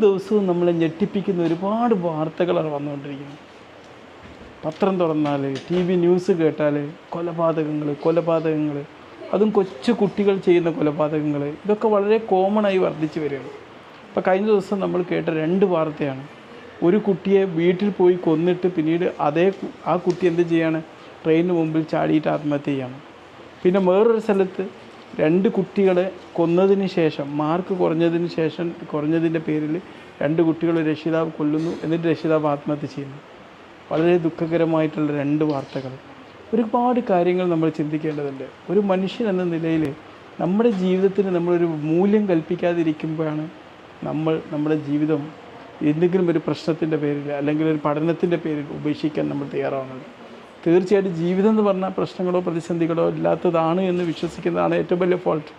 ദിവസവും നമ്മളെ ഞെട്ടിപ്പിക്കുന്ന ഒരുപാട് വാർത്തകളാണ് വന്നുകൊണ്ടിരിക്കുന്നത്. പത്രം തുറന്നാൽ ടി വി ന്യൂസ് കേട്ടാൽ കൊലപാതകങ്ങൾ കൊലപാതകങ്ങൾ അതും കൊച്ചു കുട്ടികൾ ചെയ്യുന്ന കൊലപാതകങ്ങൾ ഇതൊക്കെ വളരെ കോമണായി വർദ്ധിച്ചു വരികയാണ്. ഇപ്പോൾ കഴിഞ്ഞ ദിവസം നമ്മൾ കേട്ട രണ്ട് വാർത്തയാണ്. ഒരു കുട്ടിയെ വീട്ടിൽ പോയി കൊന്നിട്ട് പിന്നീട് അതേ ആ കുട്ടി എന്ത് ചെയ്യാണ്? ട്രെയിനിന് മുമ്പിൽ ചാടിയിട്ട് ആത്മഹത്യ ചെയ്യാണ്. പിന്നെ വേറൊരു സ്ഥലത്ത് രണ്ട് കുട്ടികളെ കൊന്നതിന് ശേഷം മാർക്ക് കുറഞ്ഞതിന് ശേഷം കുറഞ്ഞതിന്റെ പേരിൽ രണ്ട് കുട്ടികളെ രക്ഷിതാവ് കൊല്ലുന്നു. എന്നിട്ട് രക്ഷിതാവ് ആത്മഹത്യ ചെയ്യുന്നു. വളരെ ദുഃഖകരമായിട്ടുള്ള രണ്ട് വാർത്തകൾ. ഒരുപാട് കാര്യങ്ങൾ നമ്മൾ ചിന്തിക്കേണ്ടതുണ്ട്. ഒരു മനുഷ്യൻ എന്ന നിലയിൽ നമ്മുടെ ജീവിതത്തിന് നമ്മളൊരു മൂല്യം കൽപ്പിക്കാതിരിക്കുമ്പോഴാണ് നമ്മൾ നമ്മുടെ ജീവിതം എന്തെങ്കിലും ഒരു പ്രശ്നത്തിന്റെ പേരിൽ അല്ലെങ്കിൽ ഒരു പഠനത്തിന്റെ പേരിൽ ഉപേക്ഷിക്കാൻ നമ്മൾ തയ്യാറാവുന്നത്. തീർച്ചയായിട്ടും ജീവിതം എന്ന് പറഞ്ഞാൽ പ്രശ്നങ്ങളോ പ്രതിസന്ധികളോ ഇല്ലാത്തതാണ് എന്ന് വിശ്വസിക്കുന്നതാണ് ഏറ്റവും വലിയ ഫോൾട്ട്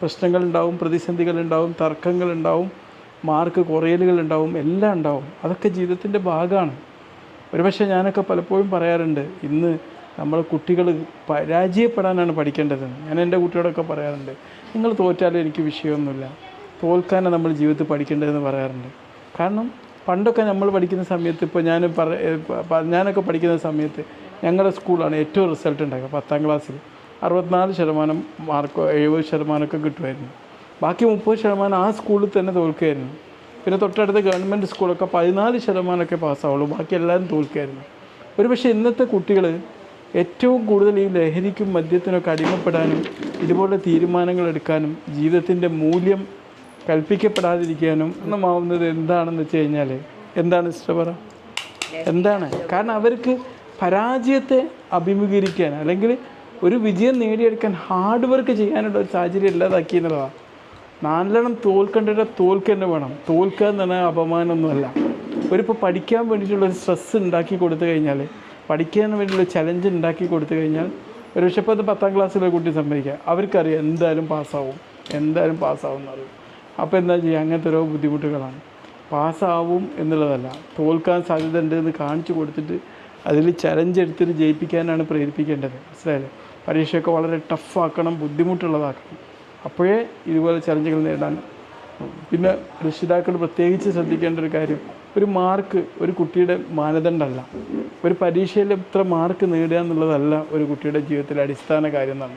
പ്രശ്നങ്ങൾ ഉണ്ടാവും പ്രതിസന്ധികൾ ഉണ്ടാവും തർക്കങ്ങൾ ഉണ്ടാവും മാർക്ക് കുറയലുകൾ ഉണ്ടാവും എല്ലാം ഉണ്ടാവും. അതൊക്കെ ജീവിതത്തിന്റെ ഭാഗമാണ്. ഒരുപക്ഷെ ഞാനൊക്കെ പലപ്പോഴും പറയാറുണ്ട് ഇന്ന് നമ്മൾ കുട്ടികൾ പരാജയപ്പെടാനാണ് പഠിക്കേണ്ടത്. ഞാൻ എന്റെ കുട്ടിയോടൊക്കെ പറയാറുണ്ട് നിങ്ങൾ തോറ്റാലും എനിക്ക് വിഷയമൊന്നുമില്ല. തോൽക്കാനാണ് നമ്മൾ ജീവിതത്തിൽ പഠിക്കേണ്ടതെന്ന് പറയാറുണ്ട്. കാരണം പണ്ടൊക്കെ നമ്മൾ പഠിക്കുന്ന സമയത്ത് ഇപ്പോൾ ഞാൻ ഞാനൊക്കെ പഠിക്കുന്ന സമയത്ത് ഞങ്ങളുടെ സ്കൂളാണ് ഏറ്റവും റിസൾട്ട് ഉണ്ടാക്കുക പത്താം ക്ലാസ്സിൽ അറുപത്തിനാല് ശതമാനം മാർക്കോ എഴുപത് ശതമാനമൊക്കെ കിട്ടുമായിരുന്നു. ബാക്കി മുപ്പത് ശതമാനം ആ സ്കൂളിൽ തന്നെ തോൽക്കുമായിരുന്നു. പിന്നെ തൊട്ടടുത്ത ഗവൺമെന്റ് സ്കൂളൊക്കെ പതിനാല് ശതമാനമൊക്കെ പാസ്സാവുള്ളൂ ബാക്കി എല്ലാവരും തോൽക്കുമായിരുന്നു. ഒരുപക്ഷെ ഇന്നത്തെ കുട്ടികൾ ഏറ്റവും കൂടുതൽ ഈ ലഹരിക്കും മദ്യത്തിനൊക്കെ അടിമപ്പെടാനും ഇതുപോലെ തീരുമാനങ്ങൾ എടുക്കാനും ജീവിതത്തിന്റെ മൂല്യം കൽപ്പിക്കപ്പെടാതിരിക്കാനും ഒന്നുമാവുന്നത് എന്താണെന്ന് വെച്ച് കഴിഞ്ഞാൽ എന്താണ് സിസ്റ്റർ എന്താണ്? കാരണം അവർക്ക് പരാജയത്തെ അഭിമുഖീകരിക്കാൻ അല്ലെങ്കിൽ ഒരു വിജയം നേടിയെടുക്കാൻ ഹാർഡ് വർക്ക് ചെയ്യാനുള്ള ഒരു സാഹചര്യം ഇല്ലാതാക്കി എന്നുള്ളതാണ് നാലെണ്ണം തോൽക്കേണ്ടവരെ തോൽക്കന്നെ വേണം. തോൽക്കുക എന്ന് പറഞ്ഞാൽ അപമാനമൊന്നുമല്ല. ഒരിപ്പോൾ പഠിക്കാൻ വേണ്ടിയിട്ടുള്ള ഒരു സ്ട്രെസ് ഉണ്ടാക്കി കൊടുത്തു കഴിഞ്ഞാൽ പഠിക്കാൻ വേണ്ടിയുള്ള ചലഞ്ച് ഉണ്ടാക്കി കൊടുത്തു കഴിഞ്ഞാൽ ഒരു പക്ഷേ ഇപ്പോൾ അത് പത്താം ക്ലാസ്സിലെ കുട്ടി സംഭവിക്കുക അവർക്കറിയാം എന്തായാലും പാസ്സാവും. എന്തായാലും പാസ്സാവും എന്നറിയും അപ്പോൾ എന്താ ചെയ്യുക? അങ്ങനത്തെ ഓരോ ബുദ്ധിമുട്ടുകളാണ്. പാസ്സാവും എന്നുള്ളതല്ല. തോൽക്കാൻ സാധ്യത ഉണ്ട് എന്ന് കാണിച്ചു കൊടുത്തിട്ട് അതിൽ ചലഞ്ച് എടുത്തിട്ട് ജയിപ്പിക്കാനാണ് പ്രേരിപ്പിക്കേണ്ടത്. മനസ്സിലായില്ലേ? പരീക്ഷയൊക്കെ വളരെ ടഫാക്കണം ബുദ്ധിമുട്ടുള്ളതാക്കണം. അപ്പോഴേ ഇതുപോലെ ചലഞ്ചുകൾ നേടാൻ പിന്നെ രക്ഷിതാക്കൾ പ്രത്യേകിച്ച് ശ്രദ്ധിക്കേണ്ട ഒരു കാര്യം ഒരു മാർക്ക് ഒരു കുട്ടിയുടെ മാനദണ്ഡമല്ല ഒരു പരീക്ഷയിൽ എത്ര മാർക്ക് നേടുക എന്നുള്ളതല്ല ഒരു കുട്ടിയുടെ ജീവിതത്തിലെ അടിസ്ഥാന കാര്യം എന്നാണ്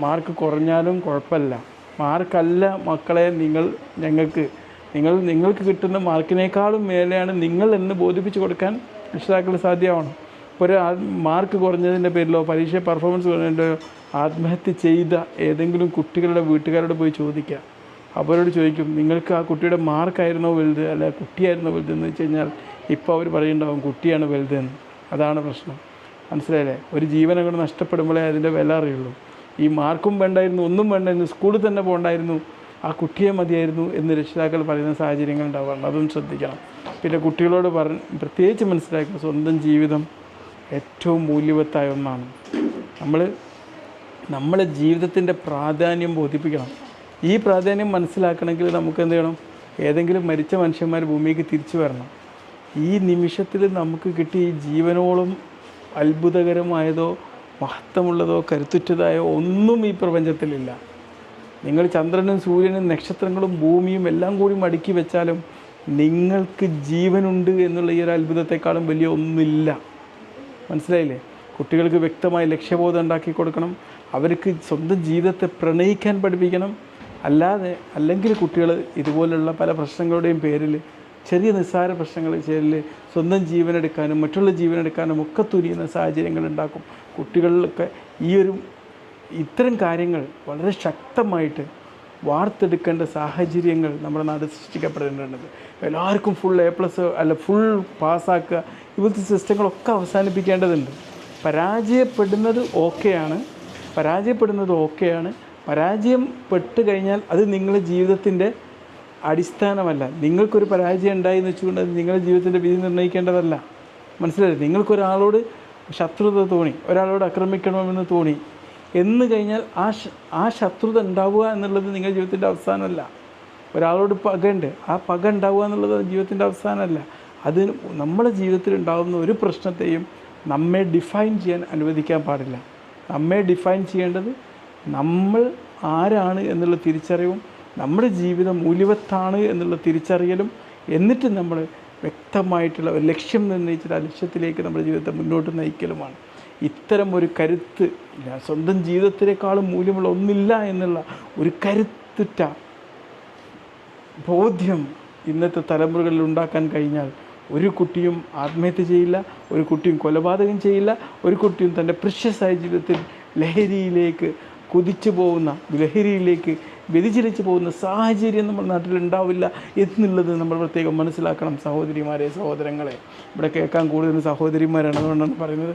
മാർക്ക് കുറഞ്ഞാലും കുഴപ്പമില്ല. മാർക്കല്ല മക്കളെ നിങ്ങൾ ഞങ്ങൾക്ക്. നിങ്ങൾ നിങ്ങൾക്ക് കിട്ടുന്ന മാർക്കിനേക്കാളും മേലെയാണ് നിങ്ങൾ എന്ന് ബോധിപ്പിച്ച് കൊടുക്കാൻ രക്ഷിതാക്കൾ സാധ്യമാവണം. ഒരു മാർക്ക് കുറഞ്ഞതിന്റെ പേരിലോ പരീക്ഷ പെർഫോമൻസ് കുറഞ്ഞതിന്റെ ആത്മഹത്യ ചെയ്ത ഏതെങ്കിലും കുട്ടികളുടെ വീട്ടുകാരോട് പോയി ചോദിക്കുക. അവരോട് ചോദിക്കും നിങ്ങൾക്ക് ആ കുട്ടിയുടെ മാർക്കായിരുന്നോ വലുത്? അല്ല കുട്ടിയായിരുന്നോ വലുത് എന്ന് വെച്ച് കഴിഞ്ഞാൽ ഇപ്പോൾ അവർ പറയുന്നുണ്ടാവും കുട്ടിയാണ് വലുതെന്ന്. അതാണ് പ്രശ്നം. മനസ്സിലായില്ലേ? ഒരു ജീവനെ കൊണ്ട് നഷ്ടപ്പെടുമ്പോഴേ അതിന്റെ വില അറിയുള്ളൂ. ഈ മാർക്കും വേണ്ടായിരുന്നു ഒന്നും വേണ്ടായിരുന്നു സ്കൂളിൽ തന്നെ പോകണ്ടായിരുന്നു ആ കുട്ടിയെ മതിയായിരുന്നു എന്ന് രക്ഷിതാക്കൾ പറയുന്ന സാഹചര്യങ്ങൾ ഉണ്ടാവാറുണ്ട്. അതും ശ്രദ്ധിക്കണം. പിന്നെ കുട്ടികളോട് പറഞ്ഞ് പ്രത്യേകിച്ച് മനസ്സിലാക്കുക സ്വന്തം ജീവിതം ഏറ്റവും മൂല്യവത്തായ ഒന്നാണ്. നമ്മൾ നമ്മളെ ജീവിതത്തിന്റെ പ്രാധാന്യം ബോധിപ്പിക്കണം. ഈ പ്രാധാന്യം മനസ്സിലാക്കണമെങ്കിൽ നമുക്ക് എന്ത് ചെയ്യണം? ഏതെങ്കിലും മരിച്ച മനുഷ്യന്മാർ ഭൂമിക്ക് തിരിച്ചു വരണം. ഈ നിമിഷത്തിൽ നമുക്ക് കിട്ടിയ ജീവനോളം അത്ഭുതകരമായതോ മഹത്വമുള്ളതോ കരുത്തുറ്റതായോ ഒന്നും ഈ പ്രപഞ്ചത്തിലില്ല. നിങ്ങൾ ചന്ദ്രനും സൂര്യനും നക്ഷത്രങ്ങളും ഭൂമിയും എല്ലാം കൂടി മടക്കി വെച്ചാലും നിങ്ങൾക്ക് ജീവനുണ്ട് എന്നുള്ള ഈ ഒരു അത്ഭുതത്തെക്കാളും വലിയ ഒന്നില്ല മനസ്സിലായില്ലേ? കുട്ടികൾക്ക് വ്യക്തമായ ലക്ഷ്യബോധം ഉണ്ടാക്കി കൊടുക്കണം. അവർക്ക് സ്വന്തം ജീവിതത്തെ പ്രണയിക്കാൻ പഠിപ്പിക്കണം. അല്ലാതെ അല്ലെങ്കിൽ കുട്ടികൾ ഇതുപോലുള്ള പല പ്രശ്നങ്ങളുടെയും പേരിൽ ചെറിയ നിസ്സാര പ്രശ്നങ്ങൾ പേരിൽ സ്വന്തം ജീവനെടുക്കാനും മറ്റുള്ള ജീവനെടുക്കാനും ഒക്കെ തുനിയുന്ന സാഹചര്യങ്ങൾ ഉണ്ടാക്കും. കുട്ടികളിലൊക്കെ ഈ ഒരു ഇത്തരം കാര്യങ്ങൾ വളരെ ശക്തമായിട്ട് വാർത്തെടുക്കേണ്ട സാഹചര്യങ്ങൾ നമ്മുടെ നാട് സൃഷ്ടിക്കപ്പെടേണ്ടത് എല്ലാവർക്കും ഫുൾ എ പ്ലസ് അല്ല ഫുൾ പാസ്സാക്കുക ഇവിടുത്തെ സിസ്റ്റങ്ങളൊക്കെ അവസാനിപ്പിക്കേണ്ടതുണ്ട്. പരാജയപ്പെടുന്നത് ഓക്കെയാണ് പരാജയപ്പെടുന്നത് ഓക്കെയാണ് പരാജയം പെട്ട് കഴിഞ്ഞാൽ അത് നിങ്ങളുടെ ജീവിതത്തിന്റെ അടിസ്ഥാനമല്ല. നിങ്ങൾക്കൊരു പരാജയം ഉണ്ടായി എന്ന് വെച്ചുകൊണ്ട് അത് നിങ്ങളുടെ ജീവിതത്തിന്റെ വിധി നിർണയിക്കേണ്ടതല്ല. മനസ്സിലായി? നിങ്ങൾക്കൊരാളോട് ശത്രുത തോണി ഒരാളോട് ആക്രമിക്കണമെന്ന് തോന്നി. എന്ന് കഴിഞ്ഞാൽ ആ ആ ശത്രുത ഉണ്ടാവുക എന്നുള്ളത് നിങ്ങളുടെ ജീവിതത്തിന്റെ അവസാനമല്ല. ഒരാളോട് പകയുണ്ട് ആ പക ഉണ്ടാവുക എന്നുള്ളത് ജീവിതത്തിന്റെ അവസാനമല്ല. അത് നമ്മുടെ ജീവിതത്തിൽ ഉണ്ടാകുന്ന ഒരു പ്രശ്നത്തെയും നമ്മെ ഡിഫൈൻ ചെയ്യാൻ അനുവദിക്കാൻ പാടില്ല. നമ്മെ ഡിഫൈൻ ചെയ്യേണ്ടത് നമ്മൾ ആരാണ് എന്നുള്ള തിരിച്ചറിവും നമ്മുടെ ജീവിതം മൂല്യവത്താണ് എന്നുള്ള തിരിച്ചറിയലും എന്നിട്ട് നമ്മൾ വ്യക്തമായിട്ടുള്ള ഒരു ലക്ഷ്യം നിർണയിച്ചിട്ട് ആ ലക്ഷ്യത്തിലേക്ക് നമ്മുടെ ജീവിതത്തെ മുന്നോട്ട് നയിക്കലുമാണ്. ഇത്തരം ഒരു കരുത്ത് സ്വന്തം ജീവിതത്തിനേക്കാളും മൂല്യമുള്ള ഒന്നില്ല എന്നുള്ള ഒരു കരുത്തുറ്റ ബോധ്യം ഇന്നത്തെ തലമുറകളിൽ ഉണ്ടാക്കാൻ കഴിഞ്ഞാൽ ഒരു കുട്ടിയും ആത്മഹത്യ ചെയ്യില്ല ഒരു കുട്ടിയും കൊലപാതകം ചെയ്യില്ല ഒരു കുട്ടിയും തന്റെ പ്രഷ്യസായ ജീവിതത്തിൽ ലഹരിയിലേക്ക് കുതിച്ചു പോകുന്ന ലഹരിയിലേക്ക് വ്യതിചലിച്ച് പോകുന്ന സാഹചര്യം നമ്മുടെ നാട്ടിൽ ഉണ്ടാവില്ല എന്നുള്ളത് നമ്മൾ പ്രത്യേകം മനസ്സിലാക്കണം സഹോദരിമാരെ സഹോദരങ്ങളെ. ഇവിടെ കേൾക്കാൻ കൂടുതൽ സഹോദരിമാരാണ് അതുകൊണ്ടാണ് പറയുന്നത്.